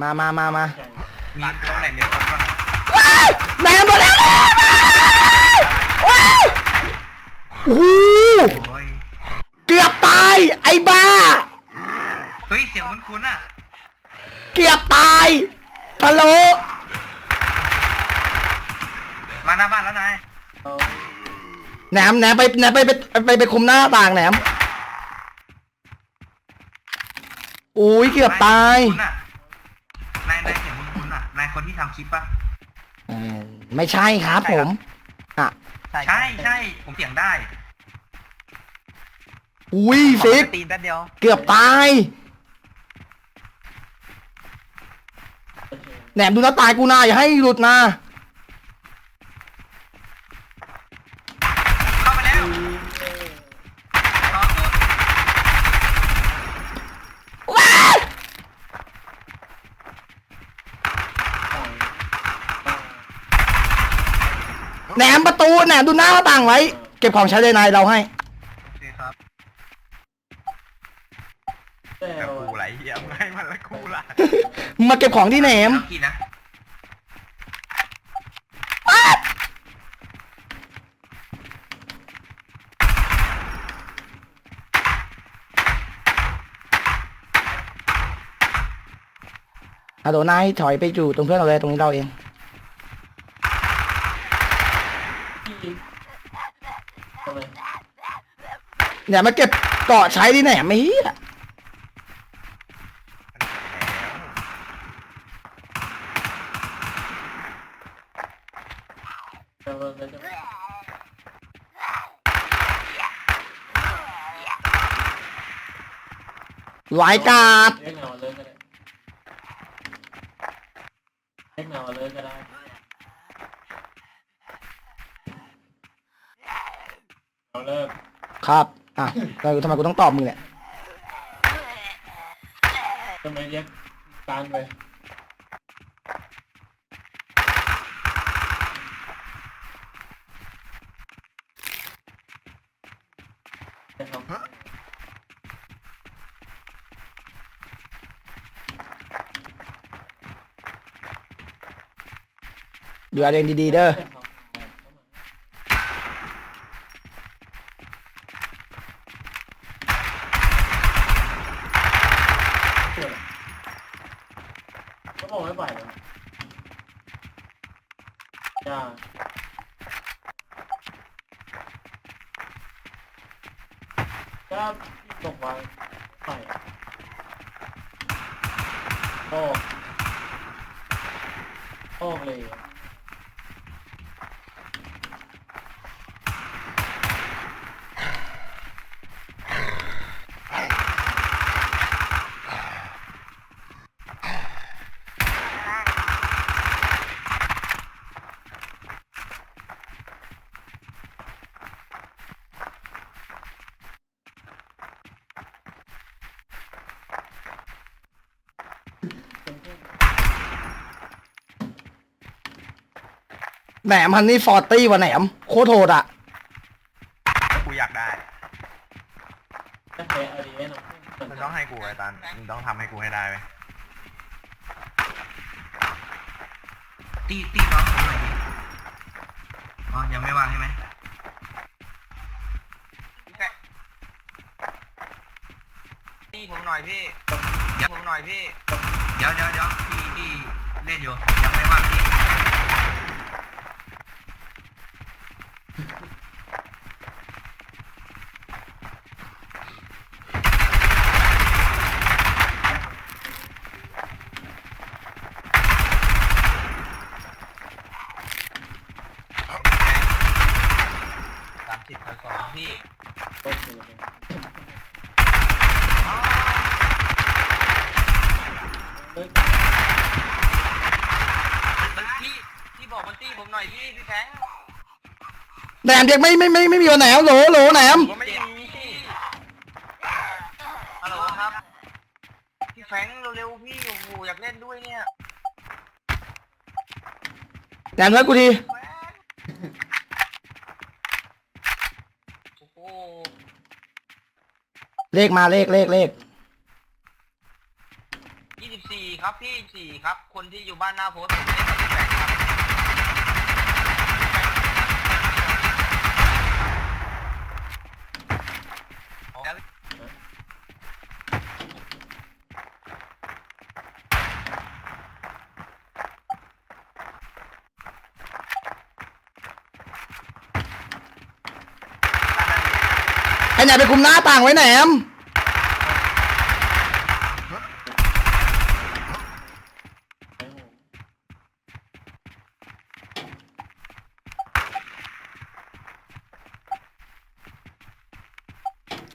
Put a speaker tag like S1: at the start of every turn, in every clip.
S1: มามามามา
S2: มีตรงไหนเดี๋ยวก่อนว่า
S1: แหนมมาแล้วแหนมมาว้าวโอ้โห
S2: โอ้ย
S1: เกือบตาย ไอ้บ้า
S2: เฮ้ยเสียงมันคุ้นๆอะ
S1: เกือบตายฮัลโหล
S2: มาหน้าบ้านแล้วนาย
S1: แหนมแหนมไปแหนมไปไปไปไปคุมหน้าต่างแหนมอุ้ยเกือบตาย
S2: คุ้นๆอะ คุ้นๆอะนายคนที่ทำคลิปปะ
S1: เออไม่ใช่ครับผมอะ
S2: ใช่ใช่ผมเสียงได้
S1: อุ้ยฟิก
S2: ตีนแป๊บเดียว
S1: เกือบตาย แหนมดูหน้าตายกูนะอย่าให้หลุดนะ
S2: เข้าไปแล้วต่อสุด
S1: ว้าว แหนมประตูแหนมดูหน้าต่างไว้ เก็บของใช้เลยนายเราให้
S2: โอเคครับ
S3: แต่
S2: แต่กูไหลเหี้ยมึงให้มันละกูละ
S1: มาเก็บของที่แหนม
S2: กี่นะ
S1: อะโดนายถอยไปอยู่ตรงเพื่อนเราเลยตรงนี้เราเอง
S3: ทำไม
S1: เนี่ยมาเก็บเกาะใช้ที่แหนไม่เฮีย
S3: แต่ว่าไม่จะ
S1: หลายกาด
S3: เรียกเงาเลยก็ได้เรียกเงาเลยก็ได้ เอาเลิก
S1: ครับอะแล้วทำไมกูต้องตอบมึงเนี่ย
S3: ทำไมเรียกการไปนะครับ
S1: ดูแลตัวเองดีๆเด้อ
S3: ก็บอก ไม่ไหวแล้วจ้าก็ตกไว้ใส่โอ้โอ้เลย
S1: แหนมฮันนี่ฟอร์ตี้ว่ะแหนมโคตรโหดอะ
S2: กูอยากได้
S3: ถ้าแพ้เอาดีแน่นอน
S2: มึงต้องให้กูไอ้ตันมึงต้องทำให้กูให้ได้ไหมตีตีน้องผมหน่อยดิอ๋อยังไม่วางใช่ไหม
S4: พี่ผมหน่อยพี่ผมหน่อยพี่
S2: เดี๋ยวเดี๋ยวเดี๋ยวพี่พี่เล่นอยู่ยังไม่วางพี่
S4: สาม พี่พี่พี่บอกมันตีผมหน่อยพี่พี่แฟง
S1: แหนมเด็กไม่ไม่ไม่ไม่มีวันแหนมโหลโหลแหนม
S4: ผมไม่มีฮัลโหลครับ พี่แฟงเร็วๆพี่โอ้โหอยากเล่นด้วยเนี่ย
S1: แหนมแล้วกูที
S4: แฟงโอ้โห
S1: เลขมาเลขเลขเลข
S4: ยี่สิบสี่ครับพี่สี่ครับ คนที่อยู่บ้านหน้าโพสต์ผมเลขสี่แปดครับแล้ว
S1: ไอ้แหนไปคุมหน้าต่างไว้แหนม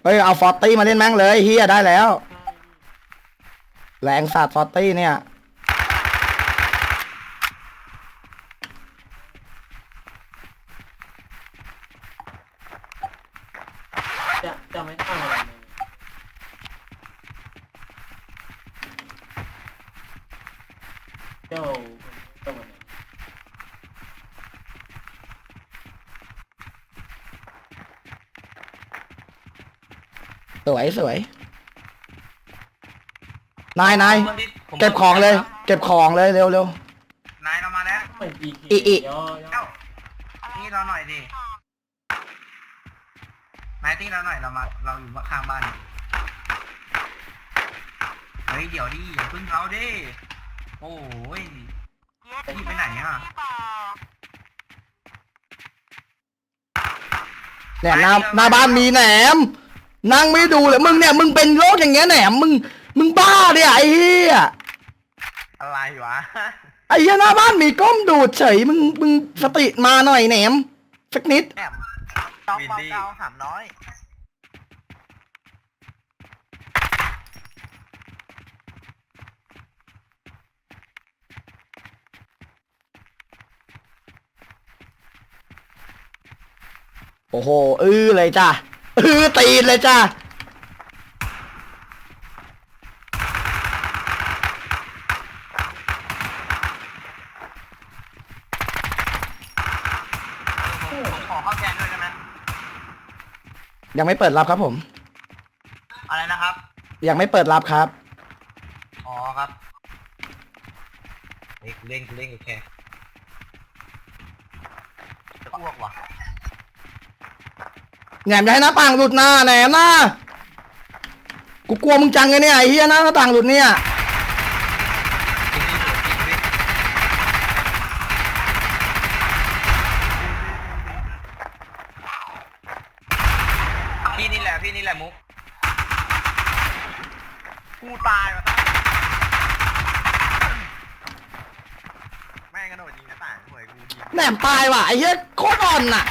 S1: เฮ้ยเอาฟอร์ตี้มาเล่นแม่งเลยเฮียได้แล้ว แรงสัตว์ฟอร์ตี้เนี่ย
S3: จะจะไม่ตั้งอะไรเลย เจ้าเจ้าวันไหน
S1: สวยสวย นายนาย
S4: คนที่ผม
S1: เก็บของเลย เก็บของเลยเร็วเร็วนา
S2: ยเรามาแล้ว
S3: ไม่ปีคี
S1: อีอี
S3: ย่อย่อ
S2: เอ้านี่เราหน่อยดินายที่เราหน่อยเรามา เราอยู่ข้างบ้านเฮ้ยเดี๋ยวดิอย่าพึ่งเราดิ โอ้ยพี่ไปไหนอะ
S1: เนี่ยหน้าหน้าบ้านมีแหนม นั่งไม่ดูเลยมึงเนี่ยมึงเป็นโรคอย่างเงี้ยแหนมมึงมึงบ้าเนี่ยไอ้เหี้ย
S2: อะไรวะ
S1: ไอ้เหี้ยหน้าบ้านมีก้มดูดเฉยมึงมึงสติมาหน่อยแหนมสักนิด
S2: แอม
S4: เก้า
S2: วิน
S4: เก้า
S2: ดี้
S4: เก้าหามน้อย
S1: โอ้โหอื้อเลยจ้ะอื้อตีนเลยจ้ะ
S4: ผมผมขอเข้าแกนด้วยได้ไหม
S1: ยังไม่เปิดรับครับผม
S4: อะไรนะครับ
S1: ยังไม่เปิดรับครับ
S4: อ๋อครับเล่นเล่นเล่นโอเคจะอ้วกว่ะ
S1: แหนมจะให้หน้าต่างหลุดหน้าแหนมหน้ากูกลัวมึงจังไงเนี่ยไอ้เหี้ยหน้าต่างหลุดเนี่ย
S4: จริงดิจริงดิพี่นี่แหละพี่นี่แหละมุกกูตายว่ะแม่งกระโดดยิงหน้าต่างหวยกูยิง
S1: แหนมตายว่ะไอ้เหี้ยโคตรอ่อนน่ะ